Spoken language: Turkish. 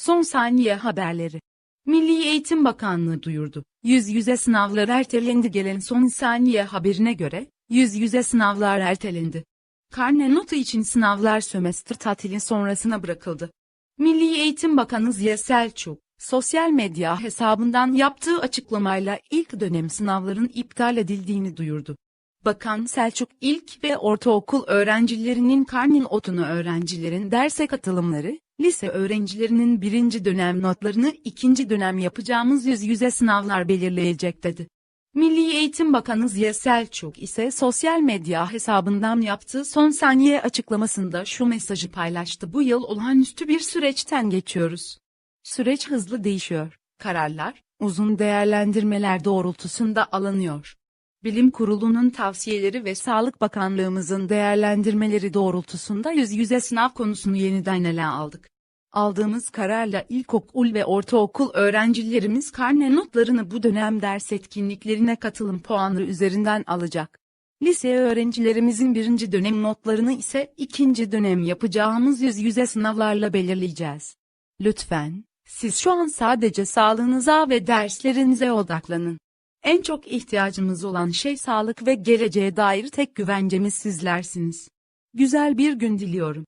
Son saniye haberleri. Milli Eğitim Bakanlığı duyurdu. Yüz yüze sınavlar ertelendi gelen son saniye haberine göre, yüz yüze sınavlar ertelendi. Karne notu için sınavlar sömestr tatili sonrasına bırakıldı. Milli Eğitim Bakanı Ziya Selçuk, sosyal medya hesabından yaptığı açıklamayla ilk dönem sınavların iptal edildiğini duyurdu. Bakan Selçuk ilk ve ortaokul öğrencilerinin karne notunu öğrencilerin derse katılımları, lise öğrencilerinin birinci dönem notlarını ikinci dönem yapacağımız yüz yüze sınavlar belirleyecek dedi. Milli Eğitim Bakanı Ziya Selçuk ise sosyal medya hesabından yaptığı son saniye açıklamasında şu mesajı paylaştı. Bu yıl olağanüstü bir süreçten geçiyoruz. Süreç hızlı değişiyor. Kararlar, uzun değerlendirmeler doğrultusunda alınıyor. Bilim Kurulu'nun tavsiyeleri ve Sağlık Bakanlığımızın değerlendirmeleri doğrultusunda yüz yüze sınav konusunu yeniden ele aldık. Aldığımız kararla ilkokul ve ortaokul öğrencilerimiz karne notlarını bu dönem ders etkinliklerine katılım puanı üzerinden alacak. Lise öğrencilerimizin birinci dönem notlarını ise ikinci dönem yapacağımız yüz yüze sınavlarla belirleyeceğiz. Lütfen, siz şu an sadece sağlığınıza ve derslerinize odaklanın. En çok ihtiyacımız olan şey sağlık ve geleceğe dair tek güvencemiz sizlersiniz. Güzel bir gün diliyorum.